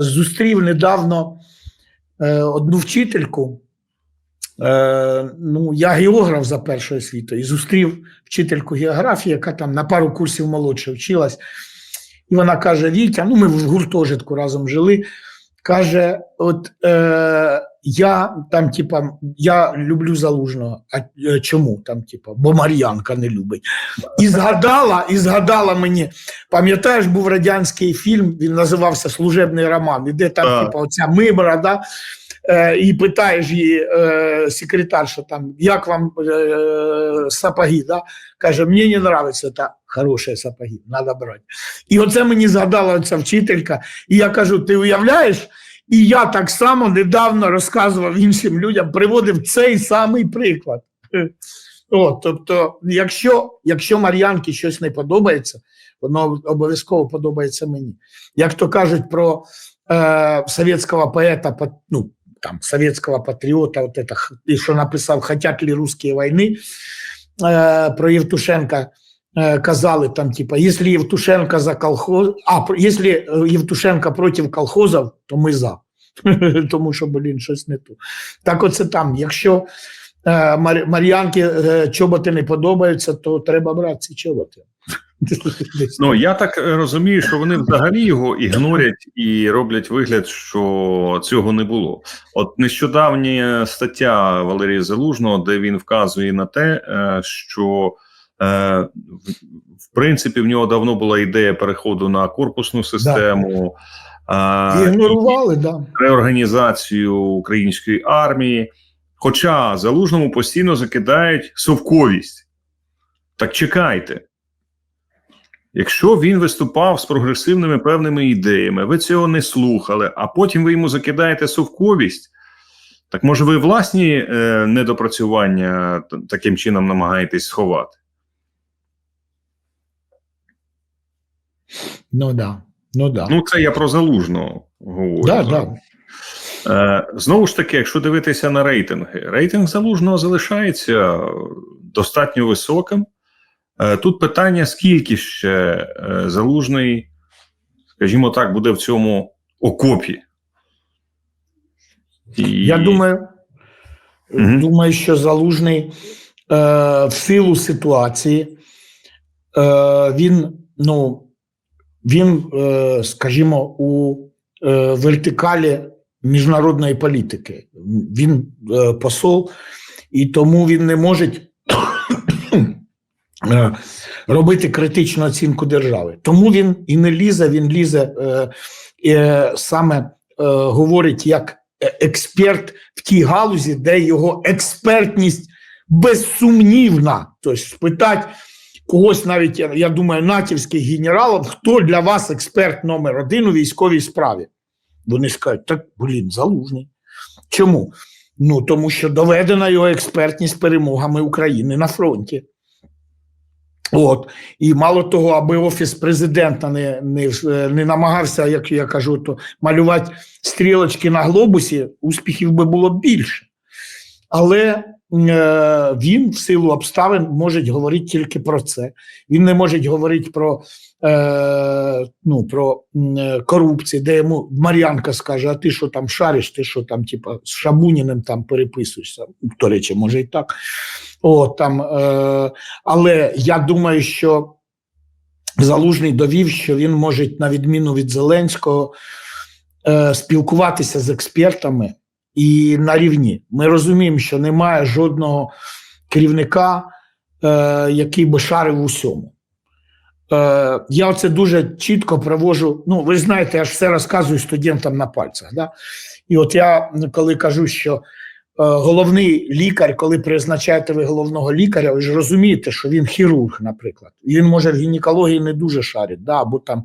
зустрів недавно е, одну вчительку. Е, ну, я географ за першою освітою і зустрів вчительку географії, яка там на пару курсів молодше вчилась. І вона каже: Вітя, ну ми в гуртожитку разом жили. Каже: От е, я там, типа, я люблю залужного. А е, чому там, типа, бо Мар'янка не любить. І згадала, і згадала мені, пам'ятаєш, був радянський фільм, він називався Служебний роман, і де там, типа, оця мибра, да? Е, і питаєш її е, секретарша, там, як вам е, сапоги, да? каже, мені не подобається, це хороші сапоги, треба брати. І оце мені згадала ця вчителька, і я кажу, ти уявляєш? І я так само недавно розказував іншим людям, приводив цей самий приклад. О, тобто, якщо, якщо Мар'янки щось не подобається, воно обов'язково подобається мені. Як то кажуть про е, совєтського поета, ну, там, советского патріота, вот это, и что що написав «Хотять ли русские войны» э, про Євтушенка э, казали там, типа, если Євтушенка за колхоз, а если Евтушенко против колхозов, то ми за. Тому що, блін, щось не то. Так оце там. Якщо Мар'янки е, чоботи не подобаються, то треба брати ці чоботи. Ну я так е, розумію, що вони взагалі його ігнорять і роблять вигляд, що цього не було. От нещодавня стаття Валерія Залужного, де він вказує на те, е, що е, в- принципі в нього давно була ідея переходу на корпусну систему. е, Ігнорували, да. реорганізацію української армії. Хоча залужному постійно закидають совковість. Так чекайте. Якщо він виступав з прогресивними певними ідеями, ви цього не слухали, а потім ви йому закидаєте совковість, так може ви власні е, недопрацювання таким чином намагаєтесь сховати? Ну да. Ну да. Ну, це я про залужного говорю. да, да. Е, Знову ж таки, якщо дивитися на рейтинги, рейтинг залужного залишається достатньо високим. Е, Тут питання: скільки ще е, залужний, скажімо так, буде в цьому окопі. І... Я думаю, Мгм. думаю, що залужний е, в силу ситуації е, він, ну, він, е, скажімо, у е, вертикалі міжнародної політики. Він е, посол, і тому він не може е, робити критичну оцінку держави. Тому він і не лізе, він лізе е, саме говорить як експерт в тій галузі, де його експертність безсумнівна. Тобто спитати когось, навіть я думаю, натівських генералів, хто для вас експерт номер один у військовій справі. Вони скажуть, так, блін, залужний. Чому? Ну, тому що доведена його експертність перемогами України на фронті. От. І мало того, аби офіс президента не, не, не намагався, як я кажу, то малювати стрілочки на глобусі, успіхів би було більше. Але він в силу обставин може говорити тільки про це. Він не може говорити про, е, ну, про е, корупцію, де йому Мар'янка скаже: а ти що там шариш, ти що там, типа, з Шабуніним там переписуєшся. До речі, може і так. О, там, е, але я думаю, що Залужний довів, що він може, на відміну від Зеленського, е, спілкуватися з експертами і на рівні. Ми розуміємо, що немає жодного керівника, е, який би шарив в усьому. Е, я оце дуже чітко провожу. Ну, ви знаєте, я ж все розказую студентам на пальцях. Да? І от я коли кажу, що е, головний лікар, коли призначаєте ви головного лікаря, ви ж розумієте, що він хірург, наприклад. Він може в гінекології не дуже шарить, да? або там,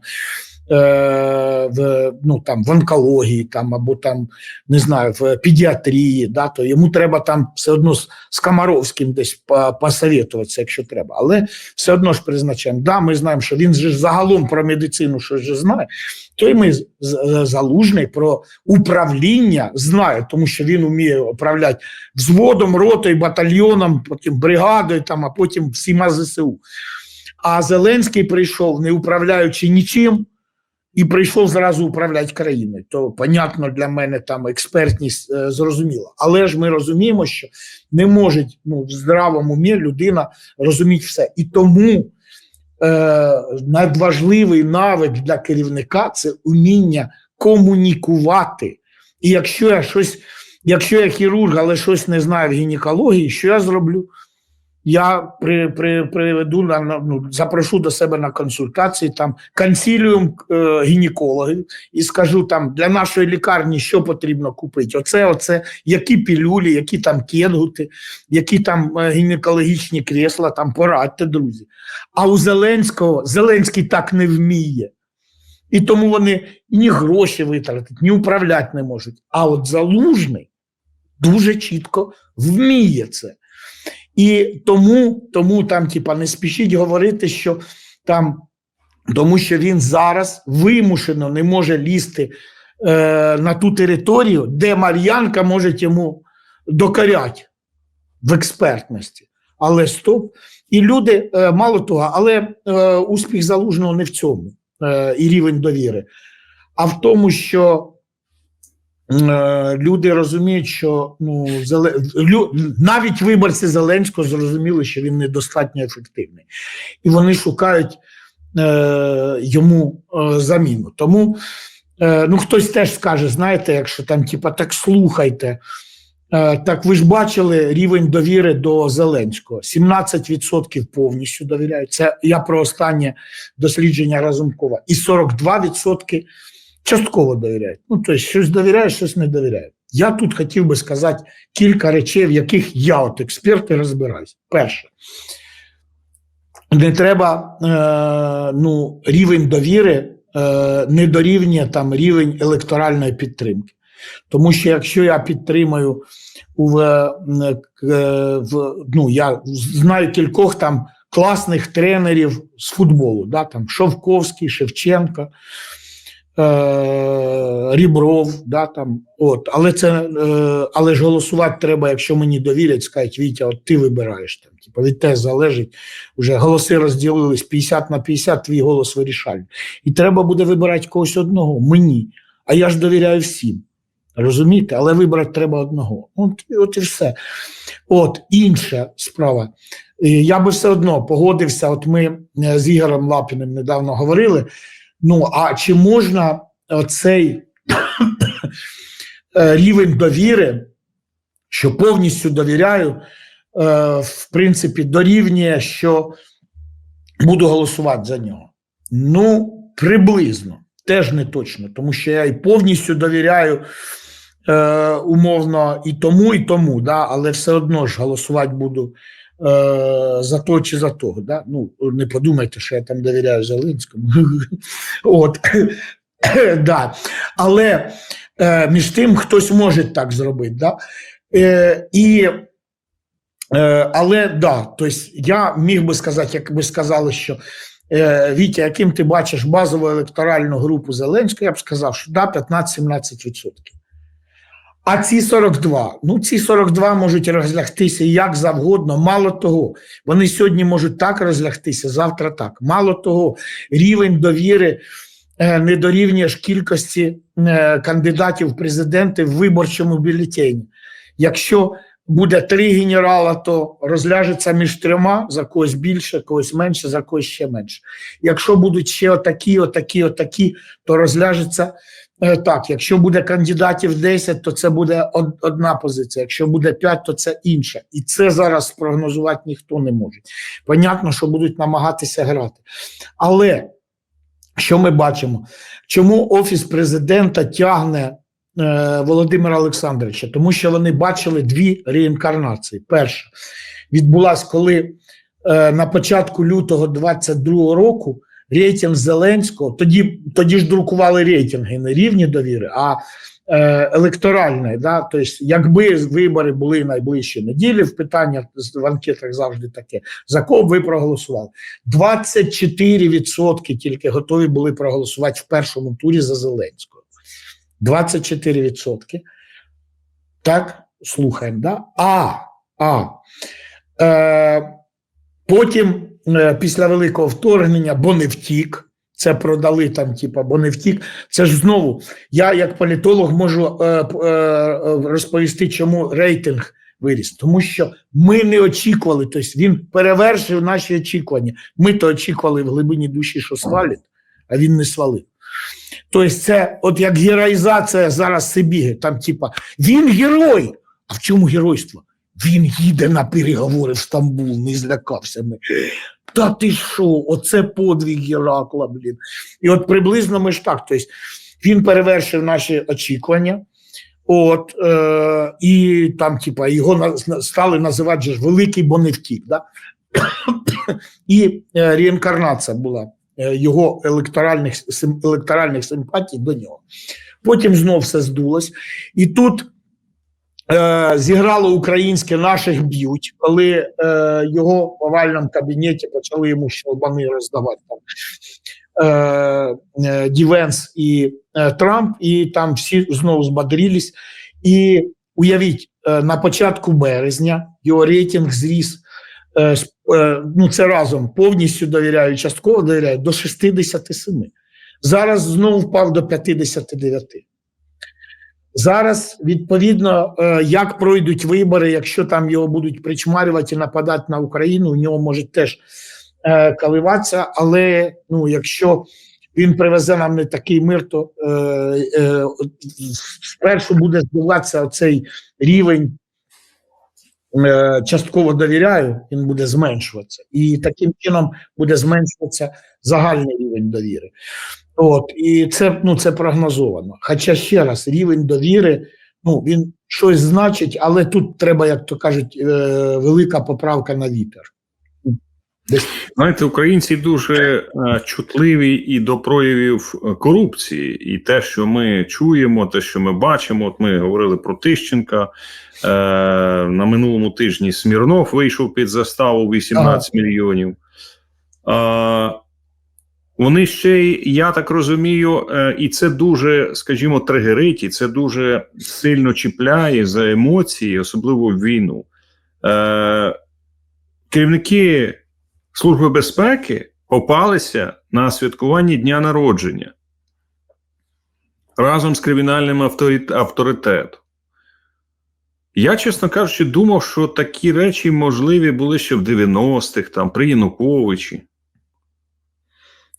в, ну, там, в онкології, там, або там, не знаю, в педіатрії, да? то йому треба там все одно з, Комаровським десь по- посовітуватися, якщо треба. Але все одно ж призначаємо. Да, ми знаємо, що він же загалом про медицину щось же знає, то й ми залужний про управління знає, тому що він вміє управляти взводом, ротою, батальйоном, потім бригадою, там, а потім всіма ЗСУ. А Зеленський прийшов, не управляючи нічим, і прийшов зразу управляти країною. То, понятно, для мене там експертність е, зрозуміла. Але ж ми розуміємо, що не може ну, в здравому умі людина розуміти все. І тому е, надважливий навик для керівника це уміння комунікувати. І якщо я щось, якщо я хірург, але щось не знаю в гінекології, що я зроблю? Я при, при, приведу на ну, запрошу до себе на консультації там консіліум е, гінекологів і скажу там для нашої лікарні що потрібно купити. Оце, оце, які пілюлі, які там кенгути, які там е, гінекологічні крісла, там порадьте, друзі. А у Зеленського Зеленський так не вміє. І тому вони ні гроші витратити, ні управляти не можуть. А от залужний дуже чітко вміє це. І тому, тому там, типа, не спішіть говорити, що там, тому що він зараз вимушено не може лізти е, на ту територію, де Мар'янка може йому докоряти в експертності. Але стоп. І люди, е, мало того, але е, успіх залужного не в цьому е, і рівень довіри, а в тому, що люди розуміють, що ну, навіть виборці Зеленського зрозуміли, що він недостатньо ефективний. І вони шукають е, йому е, заміну. Тому е, ну, хтось теж скаже, знаєте, якщо там, типа, так слухайте. Е, Так ви ж бачили рівень довіри до Зеленського. 17% повністю довіряють. Це я про останнє дослідження Разумкова. І 42% частково довіряють. Ну, тобто, щось довіряють, щось не довіряють. Я тут хотів би сказати кілька речей, в яких я, от експерт, розбираюсь. Перше, не треба е, ну, рівень довіри е, не дорівнює там рівень електоральної підтримки. Тому що якщо я підтримую в, е, в ну, я знаю кількох там класних тренерів з футболу, да, там Шовковський, Шевченко, е, Рібров, да, там, от, але, це, е, але ж голосувати треба, якщо мені довірять, скажуть, Вітя, от ти вибираєш там. Типу, від тебе залежить, вже голоси розділились 50 на 50, твій голос вирішальний. І треба буде вибирати когось одного, мені. А я ж довіряю всім. Розумієте, але вибрати треба одного. От, от і все. От інша справа. Е, Я би все одно погодився. От ми з Ігорем Лапіним недавно говорили. Ну, а чи можна оцей е, рівень довіри, що повністю довіряю, е, в принципі, дорівнює, що буду голосувати за нього? Ну, приблизно. Теж не точно, тому що я і повністю довіряю е, умовно і тому, і тому, да, але все одно ж голосувати буду е, за то чи за того. Да? Ну, не подумайте, що я там довіряю Зеленському. От. да. Але е, між тим хтось може так зробити. Да? Е, і, е, але да, тобто я міг би сказати, як ви сказали, що Е, Вітя, яким ти бачиш базову електоральну групу Зеленського, я б сказав, що да, 15-17%. А ці 42, ну ці 42 можуть розлягтися як завгодно. Мало того, вони сьогодні можуть так розлягтися, завтра так. Мало того, рівень довіри е, не дорівнює ж кількості е, кандидатів в президенти в виборчому бюлетені. Якщо буде три генерала, то розляжеться між трьома, за когось більше, когось менше, за когось ще менше. Якщо будуть ще отакі, отакі, отакі, то розляжеться е, так. Якщо буде кандидатів 10, то це буде од- одна позиція. Якщо буде 5, то це інша. І це зараз спрогнозувати ніхто не може. Понятно, що будуть намагатися грати. Але що ми бачимо? Чому Офіс президента тягне Володимира Олександровича? Тому що вони бачили дві реінкарнації. Перша відбулася, коли е, на початку лютого 22 року рейтинг Зеленського, тоді, тоді ж друкували рейтинги не рівні довіри, а е. Да? Тобто, якби вибори були найближчі неділі, в питаннях в анкетах завжди таке, за кого ви проголосували? 24% тільки готові були проголосувати в першому турі за Зеленського. 24%. Так, слухаємо, да? А, а. Е, потім, е, після великого вторгнення, бо не втік, Це продали там, типа, бо не втік. Це ж знову. Я, як політолог, можу е, е, е, розповісти, чому рейтинг виріс. Тому що ми не очікували, тобто він перевершив наші очікування. Ми то очікували в глибині душі, що свалить, а він не свалив. Тобто, це от як героїзація зараз Сибіги. Там, типа, він герой. А в чому геройство? Він їде на переговори в Стамбул, не злякався. Ми. Та ти що? Оце подвиг Геракла, блін. І от приблизно ми ж так. Тобто, він перевершив наші очікування. От, е, і там, типа, його на- стали називати ж великий, бо не втік. Да? І е, реінкарнація була його електоральних, електоральних симпатій до нього. Потім знов все здулось. І тут е, зіграло українське наших б'ють, коли е, його в овальному кабінеті почали йому щелбани роздавати там. Е, е, Дівенс і е, Трамп, і там всі знову збадрілись. І уявіть, е, на початку березня його рейтинг зріс. Е, е, Ну, це разом повністю довіряю, частково довіряю до 67. Зараз знову впав до 59. Зараз, відповідно, е, як пройдуть вибори, якщо там його будуть причмарювати і нападати на Україну, у нього може теж каливатися. Але ну, якщо він привезе нам не такий мир, то е, е, спершу буде збиватися цей рівень. Е, Частково довіряю, він буде зменшуватися, і таким чином буде зменшуватися загальний рівень довіри. От і це ну це прогнозовано. Хоча ще раз, рівень довіри, ну він щось значить, але тут треба, як то кажуть, е, велика поправка на вітер. Знаєте, українці дуже е, чутливі і до проявів е, корупції, і те, що ми чуємо, те, що ми бачимо. От ми говорили про Тищенка е, на минулому тижні. Смірнов вийшов під заставу 18 мільйонів. Е, вони ще й, я так розумію, е, і це дуже, скажімо, тригерить, і це дуже сильно чіпляє за емоції, особливо в війну. Е, керівники Служби безпеки попалися на святкуванні дня народження разом з кримінальним авторит- авторитетом. Я, чесно кажучи, думав, що такі речі можливі були ще в 90-х, там, при Януковичі.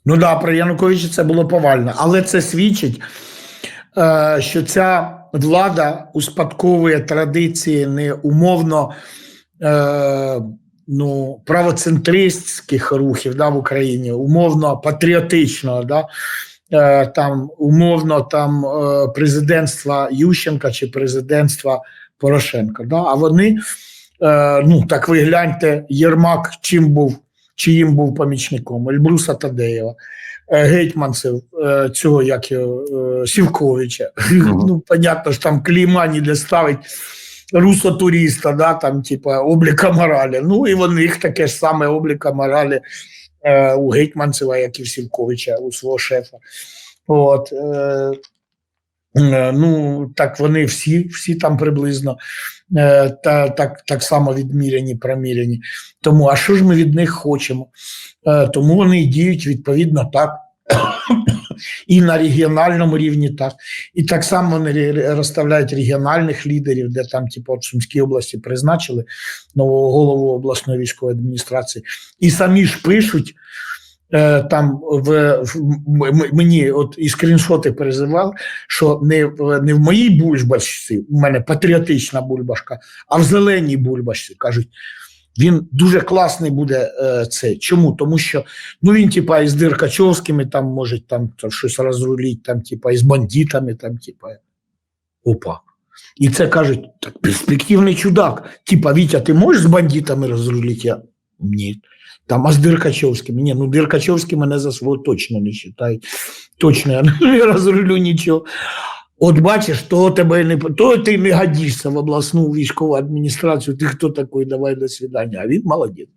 Ну да, при Януковичі це було повально, але це свідчить, е, що ця влада успадковує традиції не умовно е, ну, правоцентристських рухів да, в Україні, умовно патріотичного, да, е, там, умовно там е, президентства Ющенка чи президентства Порошенка. Да, а вони, е, ну так ви гляньте, Єрмак чим був, чиїм був помічником, Ельбруса Тадеєва. е, Гетьманцев, е, цього як його, е, Сівковича. Мгм. Ну, понятно, що там клейма не ставить русло туриста, да, там, типа, обліка моралі. Ну, і вони їх таке ж саме обліка моралі е, у Гетьманцева, як і в Сівковича, у свого шефа. От, е, е, ну, так вони всі, всі там приблизно е, та, так, так само відміряні, проміряні. Тому, а що ж ми від них хочемо? Е, тому вони діють відповідно так. І на регіональному рівні так. І так само вони розставляють регіональних лідерів, де там, типу, от Сумській області призначили нового голову обласної військової адміністрації. І самі ж пишуть. е, Там в, в мені от і скріншоти перезивав, що не в не в моїй бульбашці, у мене патріотична бульбашка, а в зеленій бульбашці кажуть, він дуже класний буде е, цей. Чому? Тому що ну він, типа, із Диркачовськими там може там то щось розруліть, там, типа, із бандитами, там, типа. Опа. І це кажуть, так перспективний чудак. Типа, Вітя, ти можеш з бандитами розрулити? Я ні. Там, а з Диркачовськими? Ні, ну Диркачовські мене за свого точно не вважають. Точно я не розрулю нічого. От бачиш, то тебе не то ти не годишся в обласну військову адміністрацію. Ти хто такий, давай до свидання. А він молодець.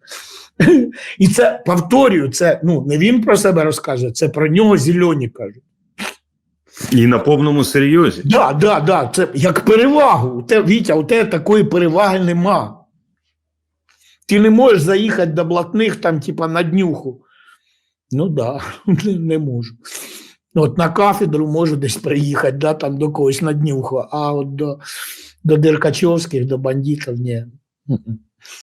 І це повторюю, це ну не він про себе розкаже, це про нього зелені кажуть. І на повному серйозі. Да, да, да, це як перевагу. У те, Вітя, у тебе такої переваги нема. Ти не можеш заїхати до блатних там, типа, на днюху. Ну так, да, не можу. От на кафедру можу десь приїхати, да, там до когось на днюху, а от до, до Деркачовських, до бандитів ні.